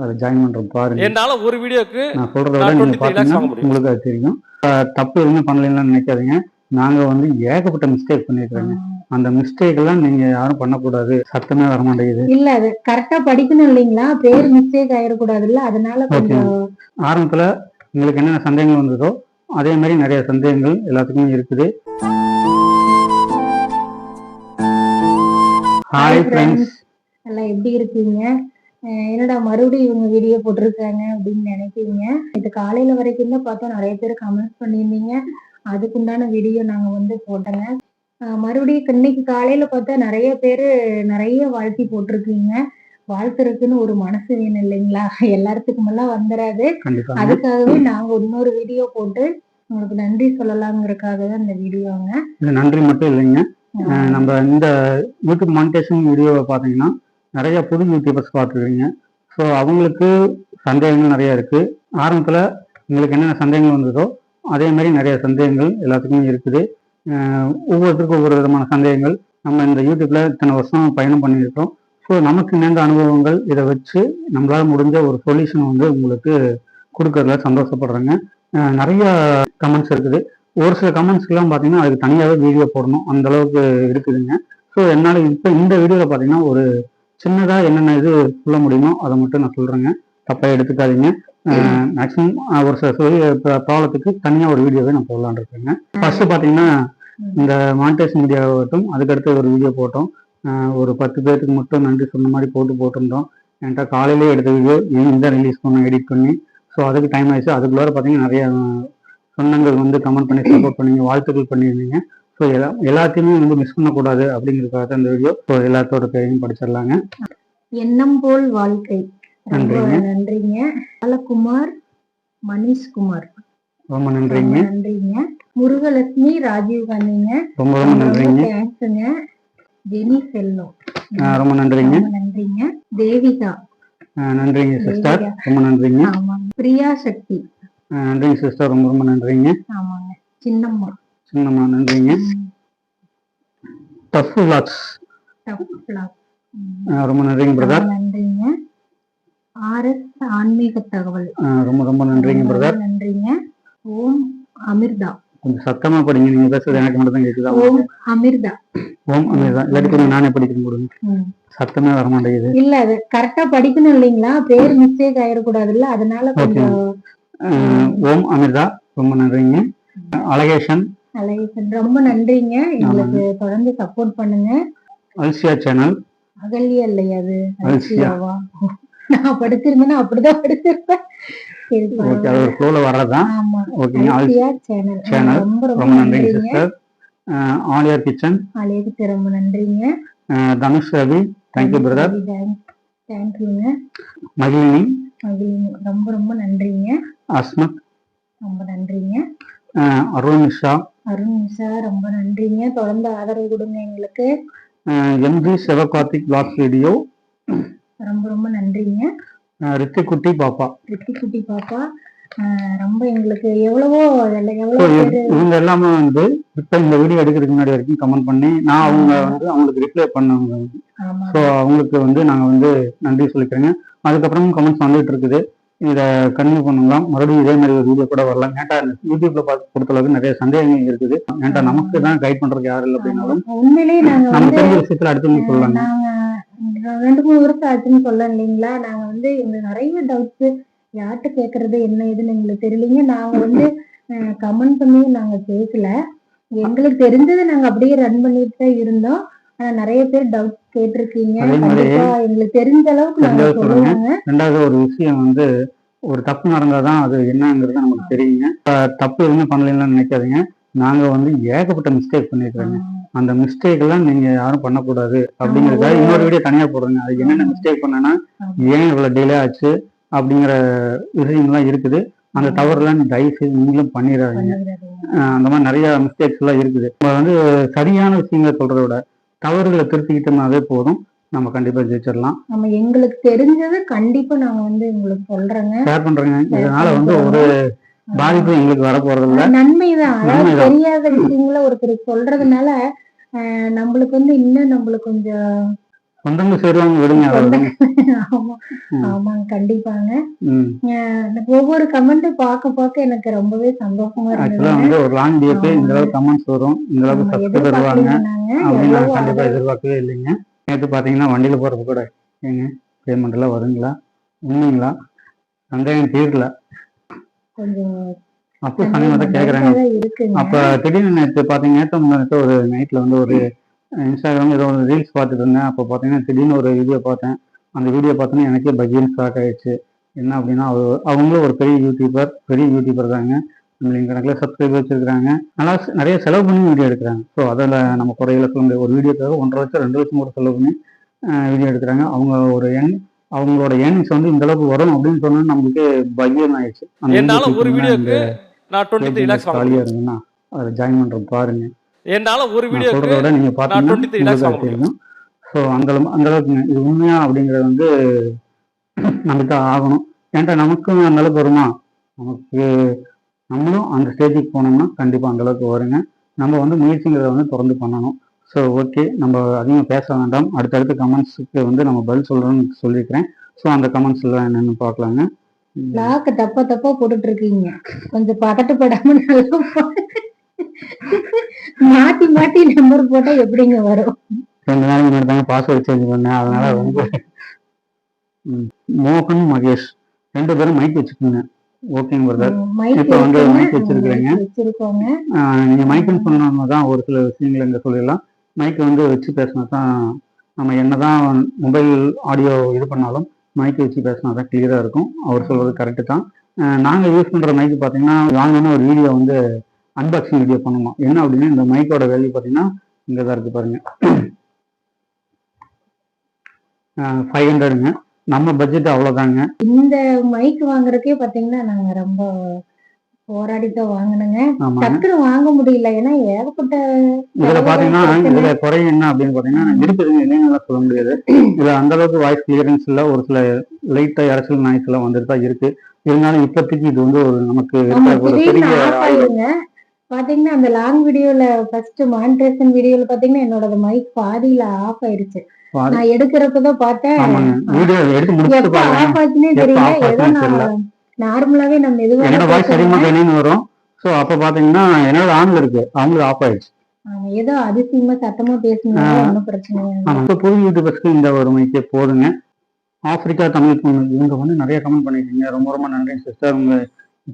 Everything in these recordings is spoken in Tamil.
அதில் ஜாயின் பண்ணுற பாருங்க. என்னால ஒரு வீடியோக்கு நான் சொல்கிறத விட நீங்கள் 23 lakhs வாங்க பார்த்தீங்கன்னா. உங்களுக்கு அது தெரியும். தப்பு எதுவுமே பண்ணலைன்னு நினைக்காதீங்க. நாங்கள் வந்து ஏகப்பட்ட மிஸ்டேக் பண்ணியிருக்கிறோங்க அந்த மிஸ்டேக் எல்லாம் நீங்கள் யாரும் பண்ணக்கூடாது. சத்தமே வர மாட்டேங்குது. இல்ல அது கரெக்டா படிக்கணும் இல்லைங்களா? பேர் மிஸ்டேக் ஆயிடக்கூடாதுல்ல? அதனால கொஞ்சம் ஆரம்பத்தில் உங்களுக்கு என்னென்ன சந்தேகங்கள் வந்ததோ அதே மாதிரி நிறைய சந்தேகங்கள் எல்லாத்துக்குமே இருக்குது. ஹாய் ஃப்ரெண்ட்ஸ் எல்லாம் எப்படி இருக்கீங்க? என்னடா மறுபடியும் இவங்க வீடியோ போட்டிருக்காங்க அப்படின்னு நினைக்கிறீங்க? இது காலையில வரைக்கும் தான் பார்த்தோம். நிறைய பேர் கமெண்ட் பண்ணியிருந்தீங்க. அதுக்குண்டான வீடியோ நாங்க வந்து போட்டோங்க. மறுபடியும் இன்னைக்கு காலையில பார்த்தா நிறைய பேர் நிறைய வாழ்த்தி போட்டிருக்கீங்க. வாழ்த்துறதுக்குன்னு ஒரு மனசு வேணும் இல்லைங்களா? எல்லாத்துக்கும் எல்லாம் வந்துடாது அதுக்காகவே நாங்க இன்னொரு வீடியோ போட்டு உங்களுக்கு நன்றி சொல்லலாங்கிறதுக்காக தான் இந்த வீடியோங்க நன்றி மட்டும் இல்லைங்க. நம்ம இந்த யூடியூப் மானிட்டேஷன் வீடியோவை பார்த்தீங்கன்னா நிறைய புது யூடியூபர்ஸ் பார்த்துருக்கீங்க. ஸோ அவங்களுக்கு சந்தேகங்கள் நிறையா இருக்குது ஆரம்பத்தில் உங்களுக்கு என்னென்ன சந்தேகங்கள் வந்ததோ அதே மாதிரி நிறைய சந்தேகங்கள் எல்லாத்துக்குமே இருக்குது. ஒவ்வொருத்தருக்கும் ஒவ்வொரு விதமான சந்தேகங்கள். நம்ம இந்த யூடியூப்ல இத்தனை வருஷம் பயணம் பண்ணியிருக்கோம். ஸோ நமக்கு நேர்ந்த அனுபவங்கள் இதை வச்சு நம்மளால் முடிஞ்ச ஒரு சொல்யூஷன் வந்து உங்களுக்கு கொடுக்கறதுல சந்தோஷப்படுறேங்க. நிறைய கமெண்ட்ஸ் இருக்குது. ஒரு சில கமெண்ட்ஸ்க்கெல்லாம் பார்த்தீங்கன்னா அதுக்கு தனியாகவே வீடியோ போடணும். அந்த அளவுக்கு இருக்குதுங்க. ஸோ என்னால் இப்போ இந்த வீடியோவில் பார்த்தீங்கன்னா ஒரு சின்னதாக என்னென்ன இது சொல்ல முடியுமோ அதை மட்டும் நான் சொல்கிறேங்க தப்பாக எடுத்துக்காதீங்க. மேக்ஸிமம் ஒரு சில சொல்லி ப்ராப்ளத்துக்கு தனியாக ஒரு வீடியோவே நான் போடலான்னு இருக்கேங்க. ஃபர்ஸ்ட் பார்த்தீங்கன்னா இந்த மானிட்டேஷன் வீடியோ ஆகட்டும் அதுக்கடுத்து ஒரு வீடியோ போட்டோம். ஒரு பத்து பேர்த்துக்கு மட்டும் நன்றி சொன்ன மாதிரி போட்டு போட்டிருந்தோம். என்கிட்ட காலையிலேயே எடுத்த வீடியோ ஈவினிங் தான் ரிலீஸ் பண்ணோம் எடிட் பண்ணி. ஸோ அதுக்கு டைம் ஆயிடுச்சு. அதுக்குள்ளார பார்த்தீங்கன்னா நிறைய அஹ், சொந்தங்கள் வந்து கமெண்ட் பண்ணி சப்போர்ட் பண்ணீங்க வாழ்த்துக்கள் பண்ணியிருந்தீங்க. ஸோ எல்லா எல்லாத்தையுமே வந்து மிஸ் பண்ணக்கூடாது அப்படிங்கிறதுக்காக தான் இந்த வீடியோ ஸோ எல்லாத்தோட பேரையும் படிச்சிடலாங்க. எண்ணம் போல் வாழ்க்கை. நன்றிங்க. நன்றிங்க. பாலகுமார் மணிஷ்குமார். ரொம்ப நன்றிங்க. நன்றிங்க. முருகலட்சுமி ராஜீவ் காந்திங்க ரொம்ப ரொம்ப நன்றிங்க. தேங்க்ஸுங்க. ஜெனி செல்லம் ரொம்ப நன்றிங்க. நன்றிங்க. தேவிகா. நன்றிங்க சிஸ்டர் ரொம்ப நன்றிங்க. பிரியா சக்தி. நன்றிங்க சிஸ்டர் ரொம்ப ரொம்ப நன்றிங்க. ஆமாங்க. சின்னம்மா. சின்னம்மா நன்றிங்க. Tough Vlogs. ரொம்ப நன்றிங்க பிரதர் நன்றிங்க. ஆர்எஸ் ஆன்மீக தகவல். ரொம்ப ரொம்ப நன்றிங்க பிரதர் நன்றிங்க. ஓம் அமிர்தா. கொஞ்சம் சத்தமா படிங்க நீங்க பேசுறது எனக்கு மட்டும் தான் கேக்குதா? ஓம் அமிர்தா. ஓம் அமேதான் இல்லாட்டி கொஞ்சம் நானே படிக்கிறேன் கொடுங்க. சத்தமே வர மாட்டேங்குது. இல்ல அது கரெக்டா படிக்கணும் இல்லைங்களா? பேர் மிஸ்டேக் ஆயிடக்கூடாதுல்ல அதனால கொஞ்சம் ஓம் அமிர்தா. ரொம்ப நன்றிங்க. அழகேஷன் அழகேசன். ரொம்ப நன்றிங்க. எங்களுக்கு தொடர்ந்து சப்போர்ட் பண்ணுங்க. அல்சியா சேனல் அகல்யா இல்லையா அது? அல்சியா. அல்சியாவா? நான் படிச்சிருந்தேன்னா அப்படிதான் படிச்சிருப்பேன் சரி, ஓகே. அது ஒரு ஃப்ளோல வர்றதுதான் ஓகேங்க. அல் அல்சியா சேனல் சேனல். ரொம்ப ரொம்ப நன்றிங்க சிஸ்டர் ஆலியார் கிச்சன் அழகுக்கு ரொம்ப நன்றிங்க. தனுஷ் ரவி. தேங்க்யூ பிரதர் தேங்க்யூங்க மகிழினி. மகிழினி ரொம்ப ரொம்ப நன்றிங்க. அஸ்மத். ரொம்ப நன்றிங்க. அருண் நிஷா அருண் நிஷா ரொம்ப நன்றிங்க. தொடர்ந்து ஆதரவு கொடுங்க எங்களுக்கு. எம்ஜி சிவகார்த்திக் பிளாக் வீடியோ ரொம்ப ரொம்ப நன்றிங்க. ரித்திக்குட்டி பாப்பா. ரித்தி குட்டி பாப்பா ரொம்ப எங்களுக்கு எவ்வளவோ இவங்க எல்லாமே வந்து இப்ப இந்த வீடியோ எடுக்கிறதுக்கு முன்னாடி வரைக்கும் கமெண்ட் பண்ணி நான் அவங்க வந்து அவங்களுக்கு ரிப்ளை பண்ணவங்க. ஸோ அவங்களுக்கு வந்து நாங்க வந்து நன்றி சொல்லிக்கிறேங்க. அதுக்கப்புறமும் கமெண்ட்ஸ் வந்துட்டு இருக்குது. இதை கன்டினியூ பண்ணலாம். மறுபடியும் இதே மாதிரி ஒரு வீடியோ கூட வரலாம். ஏன்டா யூடியூப்ல பார்த்து பொறுத்தளவுக்கு நிறைய சந்தேகங்கள் இருக்குது. ஏன்டா நமக்கு தான் கைட் பண்றதுக்கு யாரும் இல்லை அப்படின்னாலும் உண்மையிலேயே நாங்க நம்ம தெரிஞ்ச விஷயத்துல அடுத்தவங்க சொல்லலாங்க நாங்க ரெண்டு மூணு வருஷம் ஆச்சுன்னு சொல்ல இல்லைங்களா? நாங்க வந்து எங்களுக்கு நிறைய டவுட்ஸ் யார்கிட்ட கேக்குறது என்ன ஏதுன்னு எங்களுக்கு தெரியலீங்க. நாங்க வந்து கமெண்ட் பண்ணி நாங்க கேட்கல எங்களுக்கு தெரிஞ்சதை நாங்க அப்படியே ரன் பண்ணிட்டு தான் இருந்தோம். நிறைய பேர் டவுட் கேட்டிருக்கீங்க. எங்களுக்கு தெரிஞ்ச அளவுக்கு சொல்லுங்க. ரெண்டாவது ஒரு விஷயம் வந்து ஒரு தப்பு நடந்தாதான் அது என்னங்கிறது நமக்கு தெரியுங்க. தப்பு எதுவுமே பண்ணலைன்னு நினைக்காதீங்க. நாங்க வந்து ஏகப்பட்ட மிஸ்டேக் பண்ணிருக்கோங்க அந்த மிஸ்டேக் எல்லாம் நீங்க யாரும் பண்ணக்கூடாது. அப்படிங்கறதுக்காக. இன்னொரு வீடியோ தனியா போடுங்க அது என்னென்ன மிஸ்டேக் பண்ணனா. ஏன் இவ்வளவு டிலே ஆச்சு அப்படிங்கிற விஷயங்கள்லாம் இருக்குது. அந்த தவறுலாம் தயவு செய்து நீங்களும் பண்ணிடாதீங்க. அந்த மாதிரி நிறைய மிஸ்டேக்ஸ் எல்லாம் இருக்குது. நம்ம வந்து சரியான விஷயங்களை சொல்றதை விட தவறுகளை திருத்திக்கிட்டோம்னாவே போதும். நம்ம கண்டிப்பா ஜெயிச்சிடலாம். நம்ம எங்களுக்கு தெரிஞ்சது கண்டிப்பா நாங்க வந்து உங்களுக்கு சொல்றேங்க. ஷேர் பண்றேங்க. இதனால வந்து ஒரு பாதிப்பு எங்களுக்கு வர போறது இல்ல நன்மைதான். தெரியாத விஷயங்கள ஒருத்தர் சொல்றதுனால ஆஹ் நம்மளுக்கு வந்து இன்னும் நம்மளுக்கு கொஞ்சம் சொந்தங்க சேருவாங்க விடுங்க. ஆமாங்க கண்டிப்பாங்க. எனக்கு ஒவ்வொரு கமெண்ட்டும் பார்க்க பார்க்க எனக்கு ரொம்பவே சந்தோஷமா இருந்தது வந்து ஒரு லாங் ஆமாங்க. இந்த அளவுக்கு கமெண்ட்ஸ் வரும். இந்த அளவுக்கு எதிர்பார்க்கலைங்க நாங்க அப்படின்னு நான் எவ்வளவோ கண்டிப்பா ஆதரவு- எதிர்பார்க்கவே இல்லைங்க. நேற்று பாத்தீங்கன்னா வண்டியில போறப்ப கூட ஏங்க பேமெண்ட் எல்லாம் வருங்களா? உண்மைங்களா? சந்தேகம் தீரல. கொஞ்சம் அப்போ தான் இருக்குங்க. அப்ப திடீர்னு நேற்று பாத்தீங்க நேற்று ஒரு நைட்ல வந்து ஒரு இன்ஸ்டாகிராம் ஏதோ ஒரு ரீல்ஸ் பார்த்துட்டு இருந்தேன். அப்போ பாத்தீங்கன்னா திடீர்னு ஒரு வீடியோ பார்த்தேன். அந்த வீடியோ பார்த்தோன்னே எனக்கே பகிர்னு ஸ்டார்ட் ஆயிடுச்சு. என்ன அப்படின்னா அவ- அவங்களும் ஒரு பெரிய யூடியூபர் பெரிய யூடியூபர் தாங்க. மில்லியன் கணக்கில் சப்ஸ்கிரைபர் வச்சிருக்காங்க நல்லா நிறைய செலவு பண்ணி வீடியோ எடுக்கிறாங்க. ஸோ அதில் நம்ம குறையில சொல்ல முடியாது. ஒரு வீடியோக்காக ஒன்றரை லட்சம் ரெண்டு லட்சம் கூட செலவு பண்ணி வீடியோ எடுக்கிறாங்க. அவங்க ஒரு எண் அவங்களோட ஏர்னிங்ஸ் வந்து இந்த அளவுக்கு வரும் அப்படின்னு சொன்னா நம்மளுக்கு பகிர்னு ஆயிடுச்சு. என்னால ஒரு வீடியோக்கு நான் டுவெண்ட்டி த்ரீ லேக்ஸ் அதை ஜாயின் பண்றோம் பாருங்க. என்னால ஒரு நான் வீடியோக்கு சொல்றத விட நீங்க பாத்தீங்கன்னா 23 lakhs வாங்க உங்களுக்கு தெரியும் ஸோ அந்த அந்த அளவுக்கு இது உண்மையா அப்படிங்கறது வந்து நமக்கு ஆகணும். ஏன்டா நமக்கும் அந்த அளவுக்கு வருமா? நமக்கு நம்மளும் அந்த ஸ்டேஜுக்கு போனோம்னா கண்டிப்பா அந்த அளவுக்கு வருங்க. நம்ம வந்து முயற்சிங்கிறத வந்து தொடர்ந்து பண்ணணும். ஸோ ஓகே நம்ம அதிகம் பேச வேண்டாம். அடுத்தடுத்த கமெண்ட்ஸுக்கு வந்து நம்ம பதில் சொல்றோம்னு சொல்லியிருக்கிறேன் ஸோ அந்த கமெண்ட்ஸ் எல்லாம் என்னன்னு பார்க்கலாங்க. லாக்க தப்பா தப்பா போட்டுட்டு இருக்கீங்க. கொஞ்சம் பதட்டப்படாம நல்லா மாத்தி மாத்தி நம்பர் போட்டா எப்படிங்க வரும்? ரெண்டு நாளைக்கு முன்னாடி தாங்க பாஸ்வேர்ட் சேஞ்ச் பண்ணேன். அதனால ரொம்ப. மோகன் மகேஷ் ரெண்டு பேரும் மைக் வச்சுக்கோங்க ஓகேங்க பிரதர் மைக் இப்ப வந்து mic வச்சிருக்கிறீங்க. வச்சிருக்கோங்க. நீங்க மைக்குன்னு சொன்னோம்னா தான் ஒரு சில விஷயங்கள் இங்க சொல்லிடலாம். மைக் வந்து வச்சு பேசினா தான் நம்ம என்னதான் மொபைல் ஆடியோ இது பண்ணாலும் மைக் வச்சு பேசினா தான் கிளியரா இருக்கும். அவர் சொல்றது கரெக்டு தான். அஹ் நாங்க யூஸ் பண்ற மைக் பாத்தீங்கன்னா வாங்கின ஒரு வீடியோ வந்து அன்பாக்சிங் வீடியோ பண்ணுவோம் என்ன அப்படின்னா இந்த மைக்கோட வேல்யூ பாத்தீங்கன்னா இங்க தான் இருக்கு பாருங்க. ஃபைவ் ஹண்ட்ரடுங்க நம்ம பட்ஜெட் அவ்வளோதாங்க இந்த மைக் வாங்குறதுக்கே பாத்தீங்கன்னா நாங்க ரொம்ப போராடி தான் வாங்கினோங்க டக்குனு வாங்க முடியல. ஏன்னா ஏகப்பட்ட இதுல பாத்தீங்கன்னா. இதுல குறை என்ன அப்படின்னு பாத்தீங்கன்னா இல்லைன்னு சொல்ல முடியாது. இதுல அந்த அளவுக்கு வாய்ஸ் கிளியரன்ஸ் இல்ல ஒரு சில லைட்டா இறைச்சல் நாய்ஸ் எல்லாம் வந்துட்டு தான் இருக்கு. இருந்தாலும் இப்போதைக்கு இது வந்து ஒரு நமக்கு பெரிய பாத்தீங்கன்னா அந்த லாங் வீடியோல ஃபர்ஸ்ட் மானிட்டேஷன் வீடியோல பாத்தீங்கன்னா என்னோட மைக் பாதியில ஆஃப் ஆயிருச்சு. நான் எடுக்கிறப்பதான் பார்த்தேன். எப்ப பாருங்க. ஆஃப் ஆச்சுன்னே தெரியல. ஏதோ. நான் நார்மலாவே நம்ம மெதுவா வரும். சோ அப்ப பாத்தீங்கன்னா என்னோட ஆன்ல இருக்கு. அவங்களுக்கு ஆஃப் ஆயிடுச்சு. ஆமா, ஏதோ அதிசயமா சத்தமா பேசுனீங்க ஆ. ஒன்னும் பிரச்சனை இப்ப புது யூடியூபர்ஸ்க்கு இந்த ஒரு மைக்கே போதுங்க ஆப்பிரிக்கா தமிழ் இவங்க வந்து நிறைய கமெண்ட் பண்ணிருக்கீங்க ரொம்ப ரொம்ப நன்றி சிஸ்டர் உங்க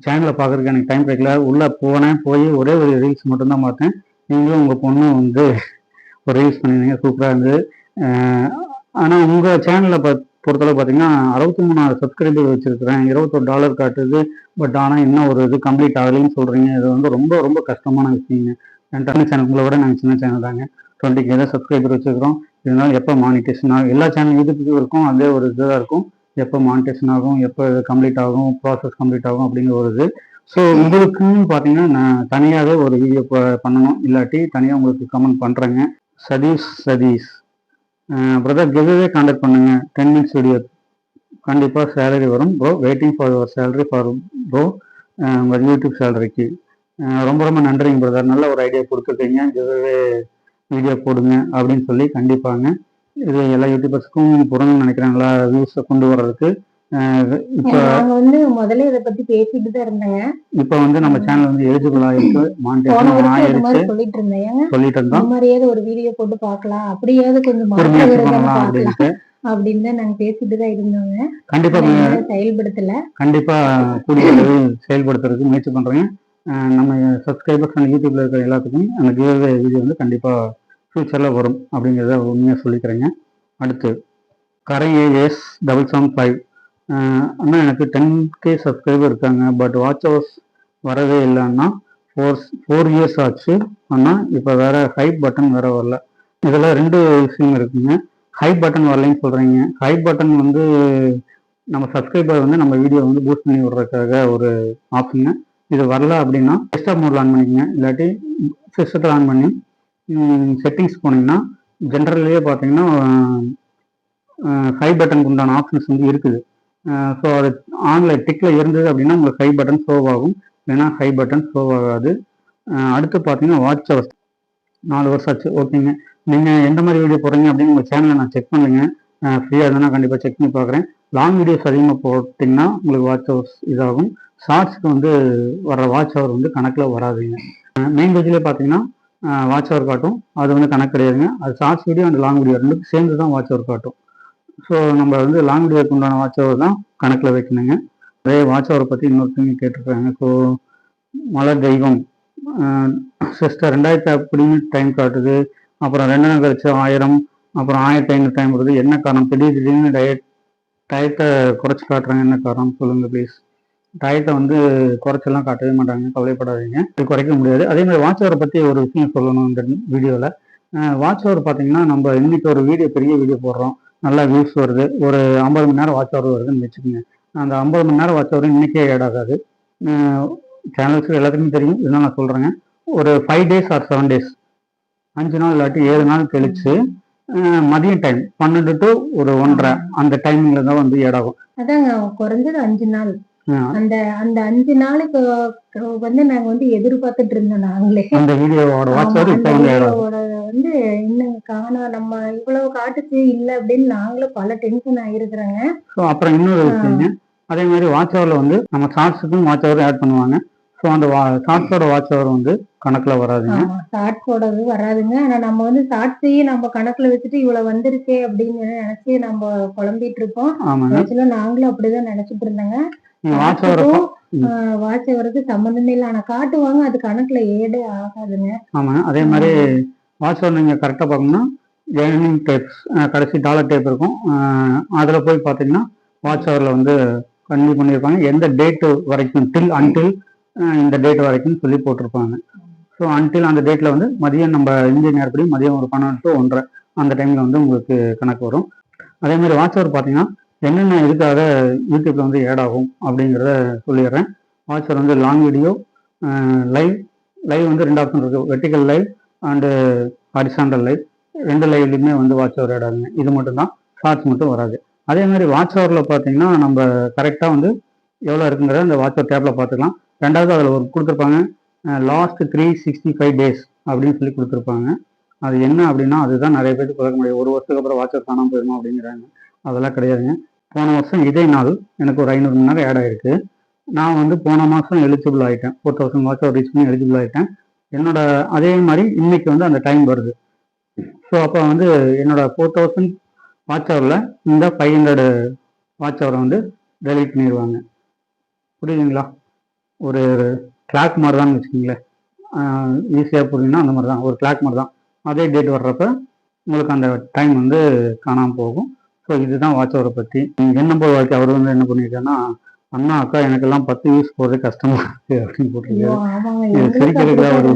சேனலை பார்க்குறதுக்கு எனக்கு டைம் கிடைக்கல. உள்ளே போனேன் போய் ஒரே ஒரு ரீல்ஸ் மட்டும்தான் பார்த்தேன். நீங்களும் உங்கள் பொண்ணும் வந்து ஒரு ரீல்ஸ் பண்ணியிருந்தீங்க சூப்பராக இருந்தது. ஆனால் உங்கள் சேனலை பத் பொறுத்தளவு பார்த்தீங்கன்னா அறுபத்தி மூணாயிரம் சப்ஸ்கிரைபர் வச்சிருக்கிறேன். இருபத்தொரு டாலர் காட்டுது. பட் ஆனால் இன்னும் ஒரு இது கம்ப்ளீட் ஆகலைன்னு சொல்கிறீங்க இது வந்து ரொம்ப ரொம்ப கஷ்டமான விஷயங்க. என் சின்ன சேனல் உங்களை விட நாங்கள் சின்ன சேனல் தாங்க. டுவெண்ட்டி கே தான் சப்ஸ்கிரைபர் வச்சுருக்கிறோம். இருந்தாலும் எப்போ மானிட்டேஷன் எல்லா சேனல் யூடியூப்க்கு இருக்கும். அதே ஒரு இதுதான் இருக்கும். எப்போ மானிட்டேஷன் ஆகும் எப்போ இது கம்ப்ளீட் ஆகும் ப்ராசஸ் கம்ப்ளீட் ஆகும் அப்படிங்கிற ஒரு இது. ஸோ உங்களுக்குன்னு பார்த்தீங்கன்னா நான் தனியாகவே ஒரு வீடியோ பண்ணணும். இல்லாட்டி தனியாக உங்களுக்கு கமெண்ட் பண்ணுறேங்க சதீஷ் சதீஷ். பிரதர் கெவே கான்டாக்ட் பண்ணுங்க. டென் மினிட்ஸ் வீடியோ கண்டிப்பாக சேலரி வரும் bro waiting for your salary for bro உங்கள் யூடியூப் சேலரிக்கு ரொம்ப ரொம்ப நன்றிங்க பிரதர் நல்ல ஒரு ஐடியா கொடுத்துருக்கீங்க. கெவே வீடியோ போடுங்க அப்படின்னு சொல்லி கண்டிப்பாங்க. இது எல்லா யூடியூபர்ஸ்க்கும் புறணும்னு நினைக்கிறேன் நல்லா வியூஸை கொண்டு வர்றதுக்கு. இப்போ வந்து முதல்ல இத பத்தி பேசிட்டு தான் இருந்தேங்க. இப்போ வந்து நம்ம சேனல் வந்து எலிஜிபிள் ஆயிருக்கு. மானிட்டேஷன் ஆயிருச்சு. சொல்லிட்டு இருந்தேன் சொல்லிட்டு இந்த இருந்தோம் மாதிரியாவது ஒரு வீடியோ போட்டு பார்க்கலாம். அப்படியாவது கொஞ்சம் அப்படின்னு தான் நாங்க பேசிட்டு தான் இருந்தோங்க. கண்டிப்பா செயல்படுத்தல. கண்டிப்பா கூடிய செயல்படுத்துறதுக்கு முயற்சி அஹ் நம்ம சப்ஸ்கிரைபர்ஸ் யூடியூப்ல இருக்கிற எல்லாத்துக்கும் அந்த வீடியோ வந்து கண்டிப்பா ஃப்யூச்சரில் வரும் அப்படிங்கிறத உண்மையாக சொல்லிக்கிறேங்க. அடுத்து கரை A S double seven five அண்ணா எனக்கு டென் கே சப்ஸ்கிரைபர் இருக்காங்க. பட் வாட்ச் ஹவர்ஸ் வரவே இல்லைன்னா ஃபோர் ஃபோர் இயர்ஸ் ஆச்சு ஆனால் இப்போ வேறு ஹைப் பட்டன் வேறு வரல. இதெல்லாம் ரெண்டு விஷயம் இருக்குங்க. ஹைப் பட்டன் வரலைன்னு சொல்கிறீங்க ஹைப் பட்டன் வந்து நம்ம சப்ஸ்கிரைபர் வந்து நம்ம வீடியோ வந்து பூஸ்ட் பண்ணி விடுறதுக்காக ஒரு ஆப்ஷனுங்க இது வரல அப்படின்னா டெஸ்டாப் மோட்ல ஆன் பண்ணிக்கோங்க. இல்லாட்டி சிஸ்டத்தில் ஆன் பண்ணி செட்டிங்ஸ் போனீங்கன்னா ஜென்ரல்லையே பார்த்தீங்கன்னா ஹை பட்டனுக்கு உண்டான ஆப்ஷன்ஸ் வந்து இருக்குது. ஸோ அது ஆன்லைன் டிக்கில் இருந்தது அப்படின்னா உங்களுக்கு ஹை பட்டன் ஷோவ் ஆகும். இல்லைன்னா ஹை பட்டன் ஷோவ் ஆகாது. அடுத்து பார்த்தீங்கன்னா வாட்ச் ஹவர்ஸ் நாலு வருஷம் ஆச்சு. ஓகேங்க நீங்கள் எந்த மாதிரி வீடியோ போடுறீங்க அப்படின்னு உங்கள் சேனலை நான் செக் பண்ணுங்க. ஃப்ரீயாக இருந்தால் கண்டிப்பாக செக் பண்ணி பார்க்குறேன். லாங் வீடியோஸ் அதிகமாக போட்டிங்கன்னா உங்களுக்கு வாட்ச் ஹவர்ஸ் இதாகும். ஷார்ட்ஸ்க்கு வந்து வர வாட்ச் ஹவர் வந்து கணக்கில் வராதுங்க. மெயின் பேஜ்லேயே பார்த்தீங்கன்னா வாட்ச் ஹவர் காட்டும். அது வந்து கணக்கு கிடையாதுங்க. அது shorts video and long video ரெண்டுக்கும் சேர்ந்து தான் வாட்ச் ஹவர் காட்டும். ஸோ நம்ம வந்து லாங் வீடியோக்கு உண்டான வாட்ச் ஹவர் தான் கணக்கில் வைக்கணுங்க. அதே வாட்ச் ஹவரை பற்றி இன்னொருத்தங்க கேட்டிருக்காங்க. ஸோ மலர் தெய்வம் சிஸ்டர் ரெண்டாயிரத்தி அப்படின்னு டைம் காட்டுது. அப்புறம் ரெண்டு நாள் கழிச்சு ஆயிரம் அப்புறம் ஆயிரத்தி ஐநூறு டைம் வருது என்ன காரணம்? திடீர் திடீர்னு டயட் டயத்தை குறைச்சி காட்டுறாங்க. என்ன காரணம்? சொல்லுங்கள் ப்ளீஸ் டயத்தை வந்து குறைச்செல்லாம் காட்டவே மாட்டாங்க கவலைப்படாதீங்க. இது குறைக்க முடியாது. அதே மாதிரி வாட்ச் ஹவரை பற்றி ஒரு விஷயம் சொல்லணும் இந்த வீடியோவில் வாட்ச் ஹவர் பார்த்தீங்கன்னா நம்ம இன்னைக்கு ஒரு வீடியோ பெரிய வீடியோ போடுறோம். நல்லா வியூஸ் வருது. ஒரு ஐம்பது மணி நேரம் வாட்ச் ஹவர் வருதுன்னு வச்சுக்கோங்க. அந்த ஐம்பது மணி நேரம் வாட்ச் ஹவர் இன்னைக்கே ஆட் ஆகாது. சேனல்ஸ் எல்லாத்துக்குமே தெரியும். இதெல்லாம் நான் சொல்கிறேங்க ஒரு five days or seven days அஞ்சு நாள் இல்லாட்டி ஏழு நாள் கழிச்சு மதியம் டைம் பன்னெண்டு டு ஒரு ஒன்றரை. அந்த டைமிங்ல தான் வந்து ஏடாகும் அதாங்க குறைஞ்சது அஞ்சு நாள். அந்த அந்த அஞ்சு நாளுக்கு வந்து நாங்க வந்து எதிர்பார்த்துட்டு இருந்தோம் நாங்களே. அந்த வீடியோவோட வந்து இன்னும் காணோம். நம்ம இவ்வளவு காட்டுச்சு இல்ல அப்படின்னு நாங்களும் பல டென்ஷன் ஆயிருக்கிறோங்க. அப்புறம் இன்னொரு அதே மாதிரி வாட்ச் ஹவரில் வந்து நம்ம ஷார்ட்ஸுக்கும் வாட்ச் ஹவர் ஆட் பண்ணுவாங்க. ஸோ அந்த ஷார்ட்ஸோட வாட்ச் ஹவர் வந்து கணக்கில் வராதுங்க. ஆமா ஷார்ட்ஸோடது வராதுங்க. ஆனா நம்ம வந்து ஷார்ட்ஸையும் நம்ம கணக்குல வச்சுட்டு இவ்வளவு வந்திருக்கே அப்படின்னு நினைச்சு நம்ம குழம்பிட்டு ஆக்சுவலா நாங்களும் அப்படிதான் நினைச்சிட்டு இருந்தோங்க. வாட்ச் வாட்ச் வரது சம்மந்தமே இல்லை. ஆனா காட்டுவாங்க அது கணக்குல ஏடே ஆகாதுங்க. ஆமாங்க அதே மாதிரி வாட்ச் ஹவர் நீங்கள் கரெக்டாக பார்க்கணும்னா ஏர்னிங் டேப்ஸ் கடைசி டாலர் டேப் இருக்கும். அதில் போய் பார்த்தீங்கன்னா வாட்ச் ஹவரில் வந்து கன்வியூ பண்ணியிருப்பாங்க. எந்த டேட்டு வரைக்கும் டில் அன்டில் இந்த டேட் வரைக்கும் சொல்லி போட்டிருப்பாங்க. ஸோ அன்டில் அந்த டேட்டில் வந்து மதியம் நம்ம இந்திய நேரப்படி மதியம் ஒரு பன்னெண்டு to ஒன்றரை அந்த டைமில் வந்து உங்களுக்கு கணக்கு வரும். அதே மாதிரி வாட்ச் ஹவர் பார்த்தீங்கன்னா என்னென்ன இதுக்காக யூடியூப்ல வந்து ஏட் ஆகும் அப்படிங்கிறத சொல்லிடுறேன். வாட்சர் வந்து லாங் வீடியோ லைவ் லைவ் வந்து ரெண்டு ஆப்ஷன் இருக்குது vertical live and horizontal live ரெண்டு லைவ்லையுமே வந்து வாட்ச் ஓவர் ஆட் ஆகுங்க. இது மட்டும்தான். ஷார்ட்ஸ் மட்டும் வராது. அதே மாதிரி வாட்ச் ஹவரில் பார்த்தீங்கன்னா நம்ம கரெக்டாக வந்து எவ்வளோ இருக்குங்கிறத அந்த வாட்ச் ஓவர் டேப்பில் பார்த்துக்கலாம் ரெண்டாவது அதில் ஒரு கொடுத்துருப்பாங்க. Last three sixty five days அப்படின்னு சொல்லி கொடுத்துருப்பாங்க. அது என்ன அப்படின்னா அதுதான் நிறைய பேருக்கு பார்க்க முடியாது ஒரு வருஷத்துக்கு அப்புறம் வாட்ச் ஓவர் காணாமல் போயிருமா அப்படிங்கிறாங்க. அதெல்லாம் கிடையாதுங்க. போன வருஷம் இதே நாள் எனக்கு ஒரு ஐநூறு மணி நேரம் ஆட் ஆயிருக்கு. நான் வந்து போன மாதம் எலிஜிபிள் ஆகிட்டேன் ஃபோர் தௌசண்ட் வாட்ச் ரீச் பண்ணி எலிஜிபிள் ஆகிட்டேன் என்னோட அதே மாதிரி இன்னைக்கு வந்து அந்த டைம் வருது. ஸோ அப்போ வந்து என்னோட ஃபோர் தௌசண்ட் வாட்ச் ஹவரில் இந்த ஃபைவ் ஹண்ட்ரடு வாட்ச் ஹவரை வந்து டெலிட் பண்ணிடுவாங்க புரியுதுங்களா? ஒரு கிளாக் மாதிரி தான் வச்சுக்கோங்களேன் ஈஸியாக புரியுதுன்னா அந்த மாதிரி தான் ஒரு கிளாக் மாதிரி தான் அதே டேட் வர்றப்ப உங்களுக்கு அந்த டைம் வந்து காணாமல் போகும். ஸோ இதுதான் வாட்ச் ஹவரை பற்றி என்ன போல் வாழ்க்கை அவர் வந்து என்ன பண்ணியிருக்காருன்னா அண்ணா அக்கா எனக்கெல்லாம் பத்து யூஸ் போடுறது கஷ்டமா இருக்கு அப்படின்னு போட்டிருக்காரு. சிரிக்கிறதுக்கு ஒரு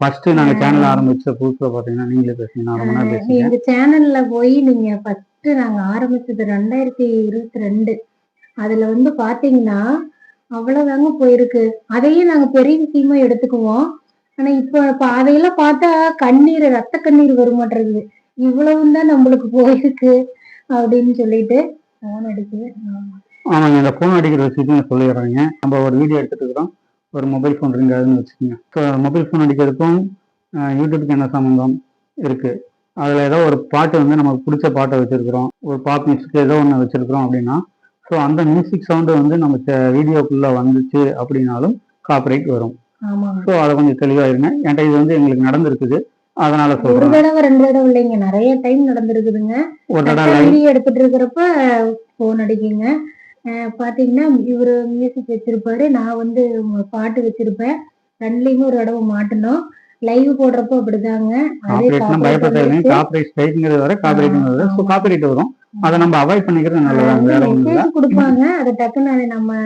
ஃபர்ஸ்ட் நாங்க சேனல் ஆரம்பிச்ச புதுசுல பாத்தீங்கன்னா நீங்களே பேசுங்க நான் ரொம்ப நேரம் பேசுங்க எங்க சேனல்ல போய் நீங்க ஃபர்ஸ்ட் நாங்க ஆரம்பிச்சது ரெண்டாயிரத்தி இருபத்தி ரெண்டு. அதுல வந்து பாத்தீங்கன்னா அவ்வளவுதாங்க போயிருக்கு. அதையே நாங்க பெரிய விஷயமா எடுத்துக்குவோம். ஆனா இப்ப இப்ப அதையெல்லாம் பார்த்தா கண்ணீர் ரத்த கண்ணீர் வர மாட்டேங்குது. இவ்வளவும் தான் நம்மளுக்கு போயிருக்கு. அப்படின்னு சொல்லிட்டு போன் அடிக்குது. ஆமா. ஆமாங்க இந்த ஃபோன் அடிக்கிற விஷயத்தையும் நான் சொல்லிடுறேங்க. நம்ம ஒரு வீடியோ எடுத்துட்டு இருக்கிறோம் ஒரு மொபைல் ஃபோன் ரிங் ஆகுதுன்னு வச்சுக்கோங்க. ஸோ மொபைல் ஃபோன் அடிக்கிறதுக்கும் யூடியூப்க்கு என்ன சம்மந்தம் இருக்கு? அதுல ஏதோ ஒரு பாட்டு வந்து நமக்கு பிடிச்ச பாட்டை வச்சிருக்கிறோம். ஒரு பாப் மியூசிக் ஏதோ ஒன்று வச்சிருக்கிறோம் அப்படின்னா ஸோ அந்த மியூசிக் சவுண்டு வந்து நம்ம வீடியோக்குள்ள வந்துச்சு அப்படின்னாலும் காப்பரேட் வரும். ஸோ அதை கொஞ்சம் தெளிவா இருங்க. என்கிட்ட இது வந்து எங்களுக்கு நடந்திருக்குது. அதனால ஒரு தடவை ரெண்டு தடவை இல்லைங்க நிறைய டைம் நடந்திருக்குதுங்க. ஒரு தடவை எடுத்துட்டு இருக்கிறப்ப போன் அடிக்குங்க. பாத்தீங்கன்னா இவரு மியூசிக் வச்சிருப்பாரு. நான் வந்து பாட்டு வச்சிருப்பேன். ரெண்டுலயுமே ஒரு தடவை மாட்டணும். லைவ் போடுறப்போ அப்படிதாங்க. காப்பரேட் வர காப்பரேட். காப்பரேட் வரும். அதை நம்ம அவாய்ட் பண்ணிக்கிறது வந்து வேற ஒன்றும் கொடுப்பாங்க. அதை டக்குன்னு நம்ம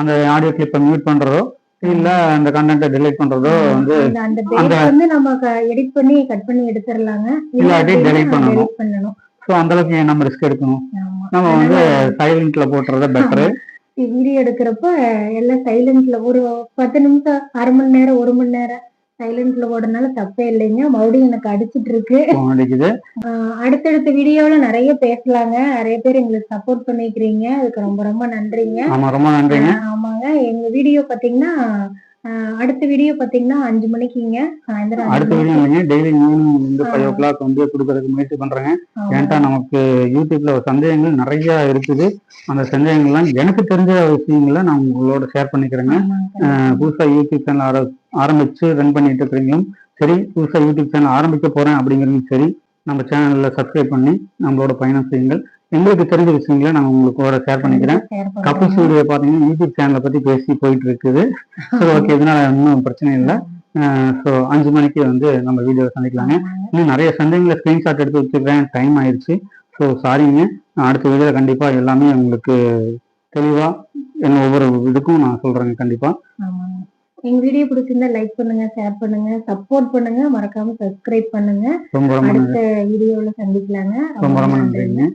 அந்த ஆடியோ கிளிப்பை மியூட் பண்றதோ இல்ல அந்த கண்டென்ட்டை delete பண்றதோ வந்து அந்த- வந்து நம்ம எடிட் பண்ணி கட் பண்ணி இல்லாட்டி delete பண்ணணும். delete பண்ணணும். ஸோ அந்த அளவுக்கு நம்ம ரிஸ்க் எடுக்கணும்? நம்ம வந்து சைலண்ட்ல போட்டுறத பெட்டர் வீடியோ எடுக்கிறப்ப எல்லாம் சைலண்ட்ல ஒரு பத்து நிமிஷம் அரை மணி நேரம் ஒரு மணி நேரம் சைலண்ட்ல போடுறதுனால தப்பே இல்லைங்க. மறுபடியும் எனக்கு அடிச்சிட்டு இருக்கு அடிக்குது. ஆஹ் அடுத்தடுத்த வீடியோல நிறைய பேசலாங்க. நிறைய பேர் எங்களுக்கு சப்போர்ட் பண்ணிக்கிறீங்க. அதுக்கு ரொம்ப ரொம்ப நன்றிங்க. ஆமா ரொம்ப நன்றிங்க. ஆமாங்க. எங்க வீடியோ பாத்தீங்கன்னா அடுத்த வீடியோ பாத்தீங்கன்னா அஞ்சு மணிக்குங்க சாயந்தரம் அடுத்த வீடியோ இல்லைங்க. டெய்லி ஈவினிங் வந்து ஃபைவ் ஓ கிளாக் வந்து கொடுக்கறதுக்கு முயற்சி பண்றேங்க. ஏன்டா நமக்கு யூடியூப்ல சந்தேகங்கள் நிறைய இருக்குது. அந்த சந்தேகங்கள்லாம் எனக்கு தெரிஞ்ச விஷயங்களை நான் உங்களோட ஷேர் பண்ணிக்கிறேங்க. புதுசா யூடியூப் சேனல் ஆர ஆரம்பிச்சு ரன் பண்ணிட்டு இருக்கிறீங்களும் சரி புதுசா யூடியூப் சேனல் ஆரம்பிக்க போறேன் அப்படிங்கிறதும் சரி நம்ம சேனல்ல சப்ஸ்கிரைப் பண்ணி நம்மளோட பயணம் செய்யுங்கள். எங்களுக்கு தெரிஞ்ச விஷயங்களை நான் உங்களோட ஷேர் பண்ணிக்கிறேன். கப்புள்ஸ் வீடியோ பாத்தீங்கன்னா யூடியூப் சேனலை பத்தி பேசி போயிட்டு இருக்குது. ஸோ ஓகே இதனால ஒன்றும் பிரச்சனை இல்லை. ஸோ அஞ்சு மணிக்கு வந்து நம்ம வீடியோவை சந்திக்கலாங்க. இன்னும் நிறைய சந்தேகங்களை ஸ்கிரீன்ஷாட் எடுத்து வச்சுக்கிறேன் டைம் ஆயிடுச்சு ஸோ சாரிங்க நான் அடுத்த வீடியோவில் கண்டிப்பாக எல்லாமே உங்களுக்கு தெளிவாக என்ன ஒவ்வொரு இதுக்கும் நான் சொல்கிறேங்க கண்டிப்பாக ஆமாங்க. எங்க வீடியோ பிடிச்சிருந்தா லைக் பண்ணுங்க ஷேர் பண்ணுங்க சப்போர்ட் பண்ணுங்க. மறக்காம சப்ஸ்கிரைப் பண்ணுங்க. அடுத்த வீடியோல சந்திக்கலாங்க. ரொம்ப நன்றிங்க.